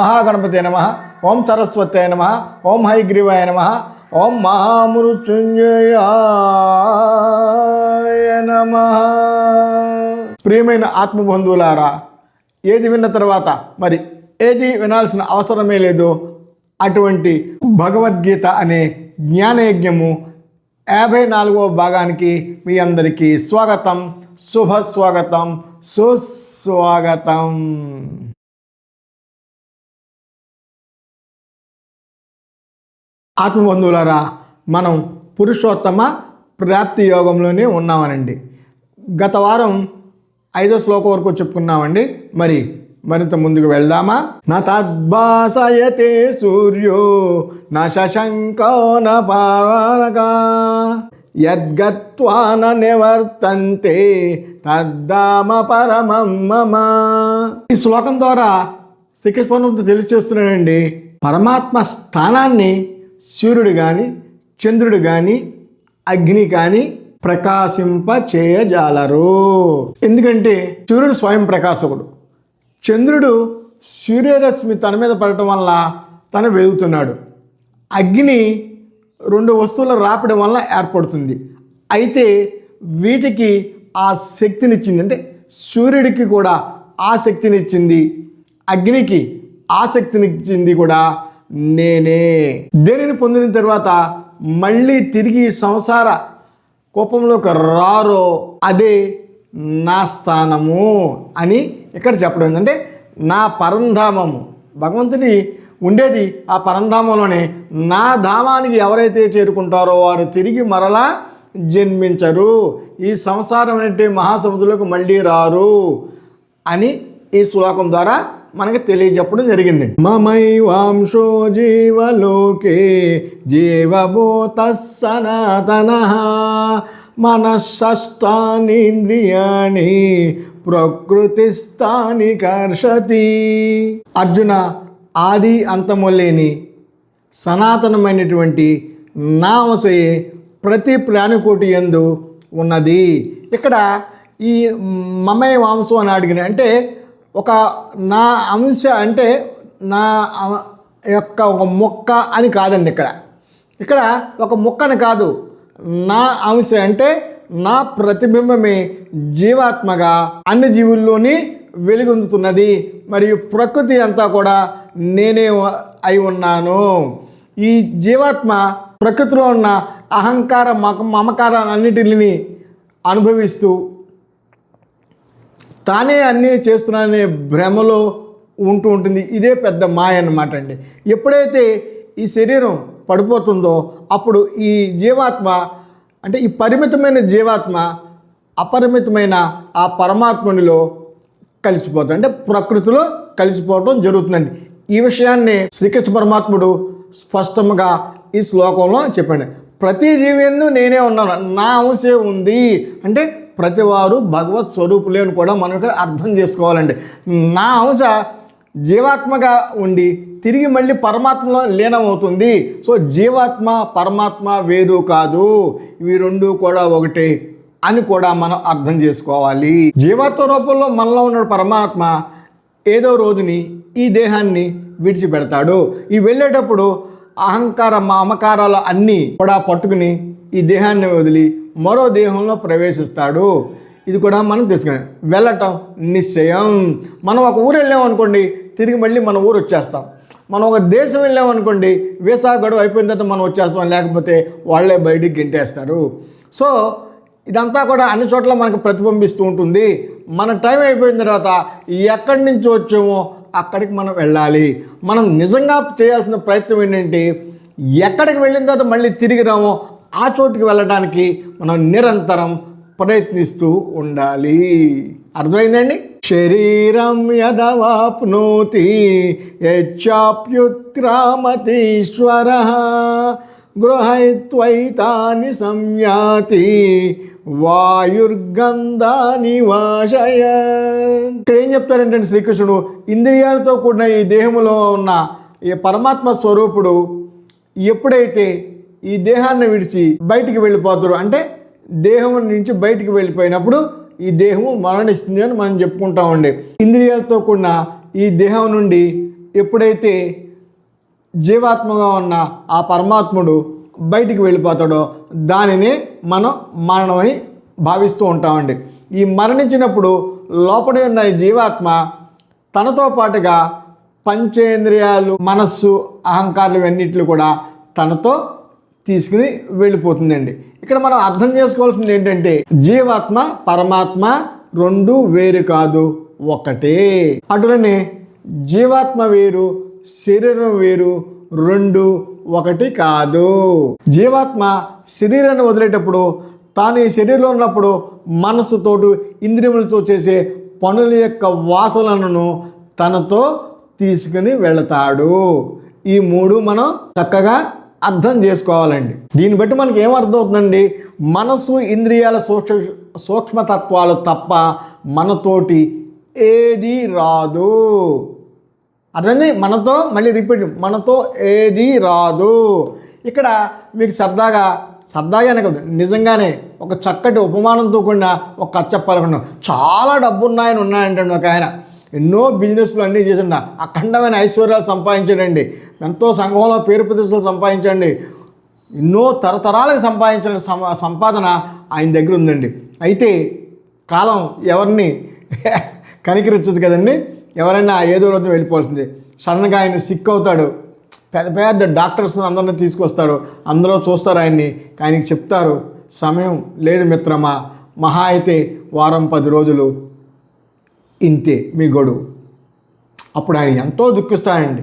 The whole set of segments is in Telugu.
మహాగణపతి నమ. ఓం సరస్వతి నమ. ఓం హైగ్రీవాయ నమ. ఓం మహామృత్యుంజయాయ నమ. ప్రియమైన ఆత్మబంధువులారా ఏది విన్న తర్వాత మరి ఏది వినాల్సిన అవసరమే లేదు. అటువంటి భగవద్గీత అనే జ్ఞానయజ్ఞము యాభై నాలుగవ భాగానికి మీ అందరికీ స్వాగతం. శుభ స్వాగతం సుస్వాగతం. ఆత్మబంధువులరా మనం పురుషోత్తమ ప్రాప్తి యోగంలోనే ఉన్నామనండి. గత వారం ఐదో శ్లోకం వరకు చెప్పుకున్నామండి. మరి మరింత ముందుకు వెళ్దామా? నా తద్భాసయతే సూర్యో నా శశంకో న యద్గత్వాన నివర్తంతే తద్దామ పరమం మమ. ఈ శ్లోకం ద్వారా శ్రీకృష్ణ తెలియజేస్తున్నాడండి పరమాత్మ స్థానాన్ని సూర్యుడు కానీ చంద్రుడు కానీ అగ్ని కానీ ప్రకాశింప చేయజాలరు ఎందుకంటే సూర్యుడు స్వయం ప్రకాశకుడు. చంద్రుడు సూర్యరశ్మి తన మీద పడటం వల్ల తను వెలుగుతున్నాడు. అగ్ని రెండు వస్తువుల రాపడం వల్ల ఏర్పడుతుంది. అయితే వీటికి ఆ శక్తినిచ్చింది అంటే సూర్యుడికి కూడా ఆ శక్తినిచ్చింది అగ్నికి ఆ శక్తినిచ్చింది కూడా నేనే. దేనిని పొందిన తర్వాత మళ్ళీ తిరిగి సంసార కోపంలోకి రారో అదే నా స్థానము అని ఇక్కడ చెప్పడం ఏంటంటే నా పరంధామము. భగవంతుడి ఉండేది ఆ పరంధామంలోనే. నా ధామానికి ఎవరైతే చేరుకుంటారో వారు తిరిగి మరలా జన్మించరు. ఈ సంసారం అంటే మహాసముద్రులకు మళ్ళీ రారు అని ఈ శ్లోకం ద్వారా మనకి తెలియజెప్పడం జరిగింది. మమై వాంశో జీవలోకే జీవభూత సనాతన మనషష్టానింద్రియాణి ప్రకృతిస్థాని కర్షతి. అర్జున ఆది అంతము లేని సనాతనమైనటువంటి నామసయే ప్రతి ప్రాణికోటి ఎందు ఉన్నది. ఇక్కడ ఈ మమయ మాంసం అని అడిగిన అంటే ఒక నా అంశ అంటే నా యొక్క ఒక మొక్క అని కాదండి ఇక్కడ. ఇక్కడ ఒక మొక్కని కాదు. నా అంశ అంటే నా ప్రతిబింబమే జీవాత్మగా అన్ని జీవుల్లోని వెలుగొందుతున్నది. మరియు ప్రకృతి అంతా కూడా నేనే అయి ఉన్నాను. ఈ జీవాత్మ ప్రకృతిలో ఉన్న అహంకార మమకారాలన్నిటిని అనుభవిస్తూ తానే అన్నీ చేస్తున్నాననే భ్రమలో ఉంటూ ఉంటుంది. ఇదే పెద్ద మాయ అన్నమాట అండి. ఎప్పుడైతే ఈ శరీరం పడిపోతుందో అప్పుడు ఈ జీవాత్మ అంటే ఈ పరిమితమైన జీవాత్మ అపరిమితమైన ఆ పరమాత్మునిలో కలిసిపోతుంది. అంటే ప్రకృతిలో కలిసిపోవడం జరుగుతుందండి. ఈ విషయాన్ని శ్రీకృష్ణ పరమాత్ముడు స్పష్టంగా ఈ శ్లోకంలో చెప్పండి. ప్రతి జీవియందు నేనే ఉన్నాను. నా అంశే ఉంది. అంటే ప్రతివారు భగవత్ స్వరూపులే అని కూడా మనం ఇక్కడ అర్థం చేసుకోవాలండి. నా అంశ జీవాత్మగా ఉండి తిరిగి మళ్ళీ పరమాత్మలో లీనమవుతుంది. సో జీవాత్మ పరమాత్మ వేరు కాదు. ఇవి రెండు కూడా ఒకటే అని కూడా మనం అర్థం చేసుకోవాలి. జీవాత్మ రూపంలో మనలో ఉన్న పరమాత్మ ఏదో రోజుని ఈ దేహాన్ని విడిచిపెడతాడు. ఈ వెళ్ళేటప్పుడు అహంకార మమకారాలు అన్నీ కూడా పట్టుకుని ఈ దేహాన్ని వదిలి మరో దేహంలో ప్రవేశిస్తాడు. ఇది కూడా మనం తెలుసుకున్నాం. వెళ్ళటం నిశ్చయం. మనం ఒక ఊరు వెళ్ళామనుకోండి తిరిగి మళ్ళీ మన ఊరు వచ్చేస్తాం. మనం ఒక దేశం వెళ్ళామనుకోండి వీసా గడువు అయిపోయిన తర్వాత మనం వచ్చేస్తాం. లేకపోతే వాళ్ళే బయటికి గింటేస్తారు. సో ఇదంతా కూడా అన్ని చోట్ల మనకు ప్రతిబింబిస్తూ ఉంటుంది. మన టైం అయిపోయిన తర్వాత ఎక్కడి నుంచి వచ్చామో అక్కడికి మనం వెళ్ళాలి. మనం నిజంగా చేయాల్సిన ప్రయత్నం ఏంటంటే ఎక్కడికి వెళ్ళిన తర్వాత మళ్ళీ తిరిగి రామో ఆ చోటుకి వెళ్ళడానికి మనం నిరంతరం ప్రయత్నిస్తూ ఉండాలి. అర్థమైందండి? శరీరం యదవాప్నోతి యచ్చాప్యుత్క్రామతీశ్వర గృహైత్వైతాని సంయాతి వాయుర్గంధాని వాషయ ఇక్కడ ఏం చెప్తారంటే శ్రీకృష్ణుడు? ఇంద్రియాలతో కూడిన ఈ దేహములో ఉన్న ఈ పరమాత్మ స్వరూపుడు ఎప్పుడైతే ఈ దేహాన్ని విడిచి బయటికి వెళ్ళిపోతారు. అంటే దేహం నుంచి బయటికి వెళ్ళిపోయినప్పుడు ఈ దేహము మరణిస్తుంది అని మనం చెప్పుకుంటామండి ఇంద్రియాలతో కూడిన ఈ దేహం నుండి ఎప్పుడైతే జీవాత్మగా ఉన్న ఆ పరమాత్ముడు బయటికి వెళ్ళిపోతాడో దానిని మనం మరణమని భావిస్తూ ఉంటామండి ఈ మరణించినప్పుడు లోపల ఉన్న ఈ జీవాత్మ తనతో పాటుగా పంచేంద్రియాలు మనస్సు అహంకారాలు ఇవన్నిట్లు కూడా తనతో తీసుకుని వెళ్ళిపోతుందండి. ఇక్కడ మనం అర్థం చేసుకోవాల్సింది ఏంటంటే జీవాత్మ పరమాత్మ రెండు వేరు కాదు ఒకటే. అటులనే జీవాత్మ వేరు శరీరం వేరు రెండు ఒకటి కాదు. జీవాత్మ శరీరాన్ని వదిలేటప్పుడు తాను ఈ శరీరంలో ఉన్నప్పుడు మనస్సుతోటి ఇంద్రియములతో చేసే పనుల యొక్క వాసనలను తనతో తీసుకుని వెళతాడు. ఈ మూడు మనం చక్కగా అర్థం చేసుకోవాలండి. దీన్ని బట్టి మనకి ఏం అర్థమవుతుందండి? మనసు ఇంద్రియాల సూక్ష్మ సూక్ష్మతత్వాలు తప్ప మనతోటి ఏది రాదు. అర్థండి మనతో మళ్ళీ రిపీట్ మనతో ఏది రాదు. ఇక్కడ మీకు సరదాగా సరదాగానే కదా నిజంగానే ఒక చక్కటి ఉపమానంతో కూడిన ఒక కథ చెప్పాలనుకున్నాం చాలా డబ్బు ఉన్నాయని ఉన్నాయంటండి ఒక ఆయన. ఎన్నో బిజినెస్లు అన్నీ చేసిండ. అఖండమైన ఐశ్వర్యాలు సంపాదించాడండి. ఎంతో సంఘంలో పేరు ప్రతిష్టలు సంపాదించండి. ఎన్నో తరతరాలకు సంపాదించిన సం- సంపాదన ఆయన దగ్గర ఉందండి. అయితే కాలం ఎవరిని కనికరించదు కదండి. ఎవరైనా ఏదో రోజు వెళ్ళిపోవాల్సింది. సడన్గా ఆయన సిక్ అవుతాడు. పెద్ద పెద్ద డాక్టర్స్ అందరిని తీసుకొస్తాడు అందరూ చూస్తారు ఆయన్ని. ఆయనకి చెప్తారు సమయం లేదు మిత్రమా. మహా అయితే వారం పది రోజులు ఇంతే మీ గొడువు. అప్పుడు ఆయన ఎంతో దుఃఖిస్తాడండి.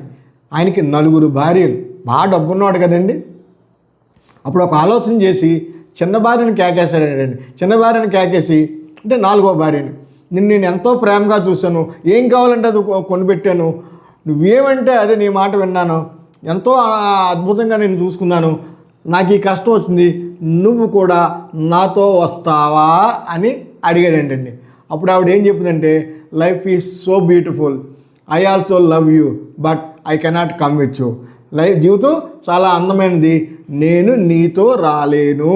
ఆయనకి నలుగురు భార్యలు. బాగా డబ్బున్నాడు కదండి. అప్పుడు ఒక ఆలోచన చేసి చిన్న భార్యని కేకేశాడండి చిన్న భార్యని కేకేసి అంటే నాలుగో భార్యని. నిన్ను నేను ఎంతో ప్రేమగా చూశాను. ఏం కావాలంటే అది కొనిపెట్టాను. నువ్వేమంటే అదే నీ మాట విన్నాను. ఎంతో అద్భుతంగా నేను చూసుకున్నాను. నాకు ఈ కష్టం వచ్చింది. నువ్వు కూడా నాతో వస్తావా అని అడిగాడంటండి. అప్పుడు ఆవిడ ఏం చెప్పిందంటే life is so beautiful I also love you but I cannot come with you life జీవితం చాలా అందమైనది. నేను నీతో రాలేను.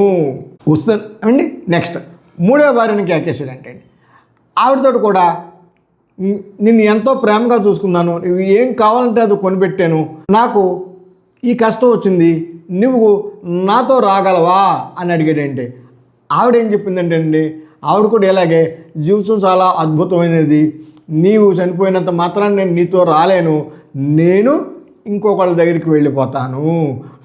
వస్తాను అండి నెక్స్ట్ మూడో భార్యని అంటే ఆవిడతో కూడా నిన్ను ఎంతో ప్రేమగా చూసుకున్నాను. నువ్వు ఏం కావాలంటే అది కొనిపెట్టాను. నాకు ఈ కష్టం వచ్చింది. నువ్వు నాతో రాగలవా? అని అడిగాడంటే ఆవిడ ఏం చెప్పిందంటే అండి ఆవిడ కూడా ఇలాగే జీవితం చాలా అద్భుతమైనది. నీవు చనిపోయినంత మాత్రాన్ని నేను నీతో రాలేను. నేను ఇంకొకళ్ళ దగ్గరికి వెళ్ళిపోతాను.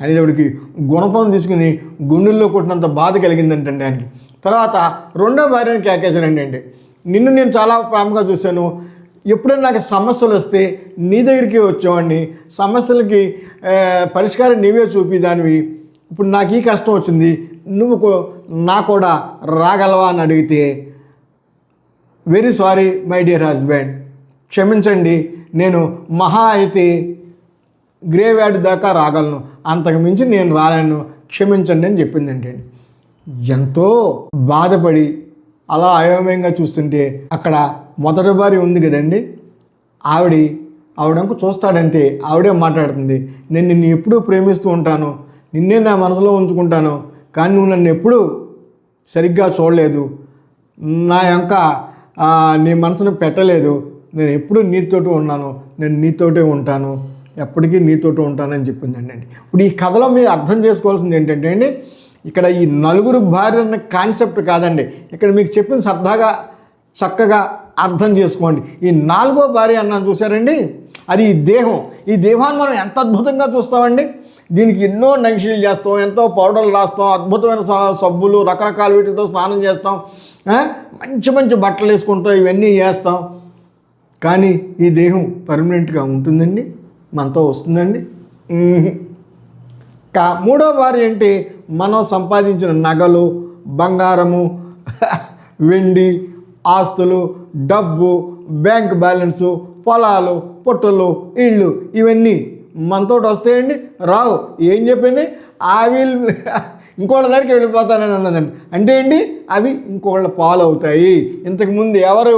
అనేటప్పటికి గుణపం తీసుకుని గుండెల్లో కొట్టినంత బాధ కలిగిందంటండి ఆయనకి. తర్వాత రెండో భార్యను కేకేశానండి అండి. నిన్ను నేను చాలా ప్రేమగా చూశాను. ఎప్పుడైనా నాకు సమస్యలు వస్తే నీ దగ్గరికి వచ్చేవాడిని. సమస్యలకి పరిష్కారం నీవే చూపిదానివి ఇప్పుడు నాకు ఈ కష్టం వచ్చింది. నువ్వు నా కూడా రాగలవా అని అడిగితే very sorry my dear husband క్షమించండి నేను మహా అయితే గ్రేవ్ యార్డ్ దాకా రాగలను. అంతకు మించి నేను రాలేను. క్షమించండి అని చెప్పింది అంటే. ఎంతో బాధపడి అలా అయోమయంగా చూస్తుంటే అక్కడ మొదటి భార్య ఉంది కదండి. ఆవిడ ఆవిడంకు చూస్తాడంతే. ఆవిడే మాట్లాడుతుంది. నేను నిన్ను ఎప్పుడూ ప్రేమిస్తూ ఉంటాను. నిన్నే నా మనసులో ఉంచుకుంటాను. కానీ నువ్వు నన్ను ఎప్పుడూ సరిగ్గా చూడలేదు. నా యొక్క నీ మనసును పెట్టలేదు. నేను ఎప్పుడు నీతోటి ఉన్నాను. నేను నీతోటే ఉంటాను. ఎప్పటికీ నీతోటి ఉంటానని చెప్పిందండి అండి. ఇప్పుడు ఈ కథలో మీరు అర్థం చేసుకోవాల్సింది ఏంటంటే అండి ఇక్కడ ఈ నలుగురు భార్య అన్న కాన్సెప్ట్ కాదండి. ఇక్కడ మీకు చెప్పిన సరదాగా చక్కగా అర్థం చేసుకోండి. ఈ నాలుగో భార్య అన్నాను చూసారండి అది ఈ దేహం. ఈ దేహాన్ని మనం ఎంత అద్భుతంగా చూస్తామండి? దీనికి ఎన్నో నగిషీలు చేస్తాం ఎంతో పౌడర్లు రాస్తాం అద్భుతమైన సబ్బులు రకరకాల వీటితో స్నానం చేస్తాం మంచి మంచి బట్టలు వేసుకుంటాం ఇవన్నీ చేస్తాం కానీ ఈ దేహం పర్మనెంట్గా ఉంటుందండి మనతో వస్తుందండి. కా మూడో వారి ఏంటి మనం సంపాదించిన నగలు బంగారము వెండి ఆస్తులు డబ్బు బ్యాంక్ బ్యాలెన్సు పొలాలు పొట్టలు ఇళ్ళు ఇవన్నీ మనతోటి వస్తాయండి రావు ఏం చెప్పింది? అవి ఇంకోళ్ళ దగ్గరికి వెళ్ళిపోతానని అన్నదండి. అంటే ఏంటి? అవి ఇంకోళ్ళ పాలు అవుతాయి ఇంతకుముందు ఎవరు?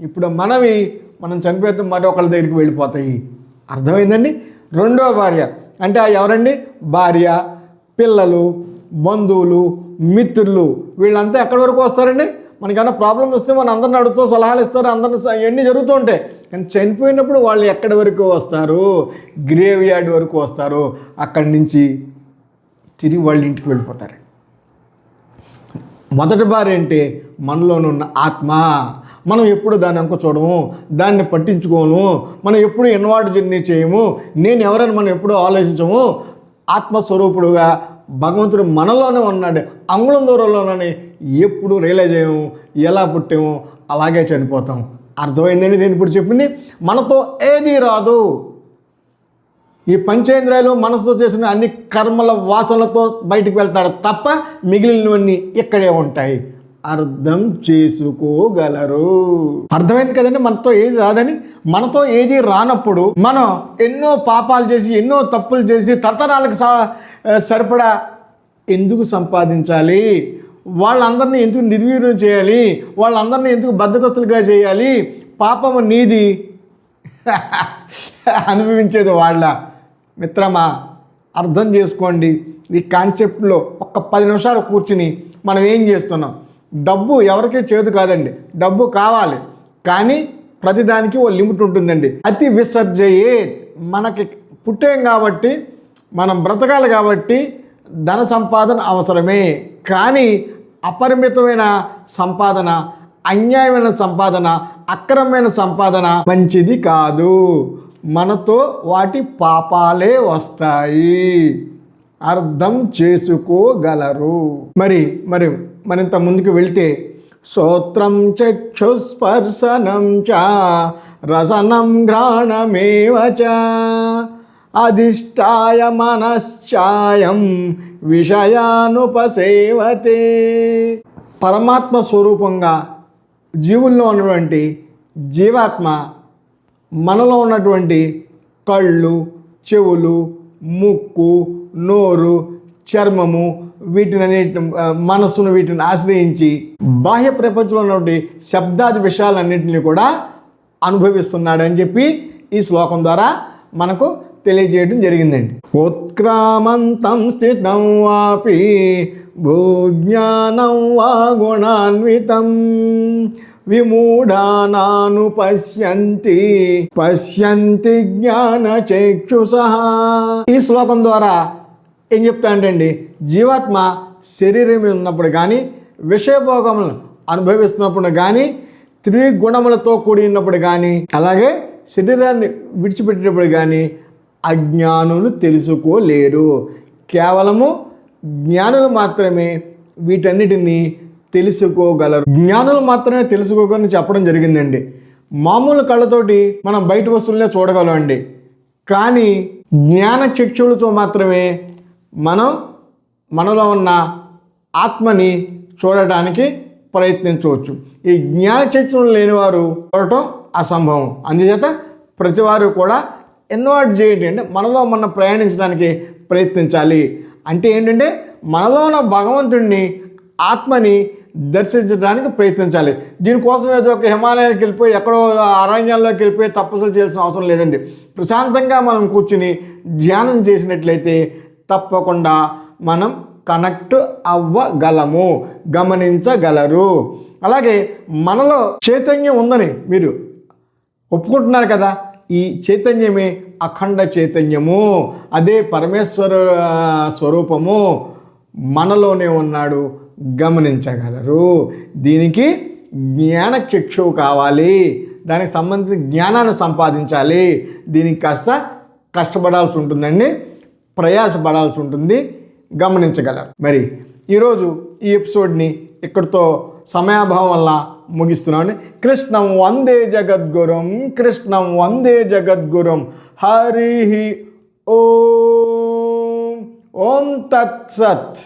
ఇప్పుడు మనవి మనం చనిపోతే మరి ఒకళ్ళ దగ్గరికి వెళ్ళిపోతాయి. అర్థమైందండి? రెండో భార్య. అంటే ఆ ఎవరండి? భార్య పిల్లలు బంధువులు మిత్రులు. వీళ్ళంతా ఎక్కడి వరకు వస్తారండి? మనకన్నా ప్రాబ్లం వస్తే మన అందరిని అడుగుతూ సలహాలు ఇస్తారు అందరిని ఇవన్నీ జరుగుతూ ఉంటాయి. కానీ చనిపోయినప్పుడు వాళ్ళు ఎక్కడి వరకు వస్తారు? గ్రేవ్ యార్డ్ వరకు వస్తారు. అక్కడి నుంచి తిరిగి వాళ్ళ ఇంటికి వెళ్ళిపోతారు. మొదటి బారి అంటే మనలోనున్న ఆత్మ. మనం ఎప్పుడు దాన్ని అంక చూడము దాన్ని పట్టించుకోము మనం ఎప్పుడు ఇన్వాల్వ్ జర్నీ చేయము నేను ఎవరని మనం ఎప్పుడూ ఆలోచించము? ఆత్మస్వరూపుడుగా భగవంతుడు మనలోనే ఉన్నాడు అంగుళం దూరంలోనే ఎప్పుడు రియలైజ్ అయ్యాము ఎలా పుట్టాము అలాగే చనిపోతాం. అర్థమైందండి నేను ఇప్పుడు చెప్పింది? మనతో ఏది రాదు. ఈ పంచేంద్రియాలు మనసుతో చేసిన అన్ని కర్మల వాసనలతో బయటకు వెళ్తాడు తప్ప మిగిలినవన్నీ ఇక్కడే ఉంటాయి. అర్థం చేసుకోగలరు. అర్థమైంది కదండి? మనతో ఏది రాదని? మనతో ఏది రానప్పుడు మనం ఎన్నో పాపాలు చేసి ఎన్నో తప్పులు చేసి తరతరాలకు స- సరిపడా ఎందుకు సంపాదించాలి? వాళ్ళందరినీ ఎందుకు నిర్వీర్యం చేయాలి? వాళ్ళందరినీ ఎందుకు బద్దకస్తులుగా చేయాలి? పాపము నీది. అనుభవించేది వాళ్ళ. మిత్రమా అర్థం చేసుకోండి. ఈ కాన్సెప్ట్లో ఒక్క పది నిమిషాలు కూర్చుని మనం ఏం చేస్తున్నాం? డబ్బు ఎవరికి చేదు కాదండి. డబ్బు కావాలి. కానీ ప్రతిదానికి ఓ లిమిట్ ఉంటుందండి. అతి విసర్జయే మనకి పుట్టాం కాబట్టి మనం బ్రతకాలి కాబట్టి ధన సంపాదన అవసరమే. కానీ అపరిమితమైన సంపాదన అన్యాయమైన సంపాదన అక్రమమైన సంపాదన మంచిది కాదు. మనతో వాటి పాపాలే వస్తాయి. అర్థం చేసుకోగలరు. మరి మరి మరింత ముందుకు వెళ్తే శ్రోత్రం చక్షుస్పర్శనం చ రసనం ఘ్రాణమేవ చ అధిష్టాయ మనశ్చాయం విషయానుపసేవతే. పరమాత్మ స్వరూపంగా జీవుల్లో ఉన్నటువంటి జీవాత్మ మనలో ఉన్నటువంటి కళ్ళు చెవులు ముక్కు నోరు చర్మము వీటిని మనస్సును వీటిని ఆశ్రయించి బాహ్య ప్రపంచంలో ఉన్నటువంటి శబ్దాది విషయాలన్నింటినీ కూడా అనుభవిస్తున్నాడని చెప్పి ఈ శ్లోకం ద్వారా మనకు తెలియజేయడం జరిగిందండి. ఉత్క్రామంతం స్థితం వాపి భూజ్ఞానం వా గుణాన్వితం. విమూఢానాను పశ్యంతి పశ్యంతి జ్ఞాన ఈ శ్లోకం ద్వారా ఏం చెప్తానంటండి జీవాత్మ శరీరం ఉన్నప్పుడు కానీ విషయభోగములను అనుభవిస్తున్నప్పుడు కానీ త్రిగుణములతో కూడి ఉన్నప్పుడు కానీ అలాగే శరీరాన్ని విడిచిపెట్టినప్పుడు కానీ అజ్ఞానులు తెలుసుకోలేరు. కేవలము జ్ఞానులు మాత్రమే వీటన్నిటిని తెలుసుకోగలరు. జ్ఞానులు మాత్రమే తెలుసుకోగలని చెప్పడం జరిగిందండి. మామూలు కళ్ళతోటి మనం బయట వస్తువులనే చూడగలమండి కానీ జ్ఞాన చక్షులతో మాత్రమే మనం మనలో ఉన్న ఆత్మని చూడటానికి ప్రయత్నించవచ్చు. ఈ జ్ఞాన చక్షులు లేనివారు చూడటం అసంభవం. అందుచేత ప్రతివారు కూడా ఇన్వాల్వ్ చేయండి. అంటే మనలో మనం ప్రయాణించడానికి ప్రయత్నించాలి. అంటే ఏంటంటే మనలో ఉన్న భగవంతుడిని ఆత్మని దర్శించడానికి ప్రయత్నించాలి. దీనికోసం ఏదో ఒక హిమాలయానికి వెళ్ళిపోయి ఎక్కడో అరణ్యాల్లోకి వెళ్ళిపోయి తపస్సులు చేయాల్సిన అవసరం లేదండి. ప్రశాంతంగా మనం కూర్చుని ధ్యానం చేసినట్లయితే తప్పకుండా మనం కనెక్ట్ అవ్వగలము గమనించగలరు. అలాగే మనలో చైతన్యం ఉందని మీరు ఒప్పుకుంటున్నారు కదా ఈ చైతన్యమే అఖండ చైతన్యము. అదే పరమేశ్వర స్వరూపము మనలోనే ఉన్నాడు గమనించగలరు. దీనికి జ్ఞాన చక్షువు కావాలి దానికి సంబంధించిన జ్ఞానాన్ని సంపాదించాలి. దీనికి కాస్త కష్టపడాల్సి ఉంటుందండి. ప్రయాసపడాల్సి ఉంటుంది. గమనించగలరు. మరి ఈరోజు ఈ ఎపిసోడ్ని ఇక్కడితో సమయాభావం వల్ల ముగిస్తున్నాను కృష్ణం వందే జగద్గురం కృష్ణం వందే జగద్గురం. హరి ఓం. ఓం తత్సత్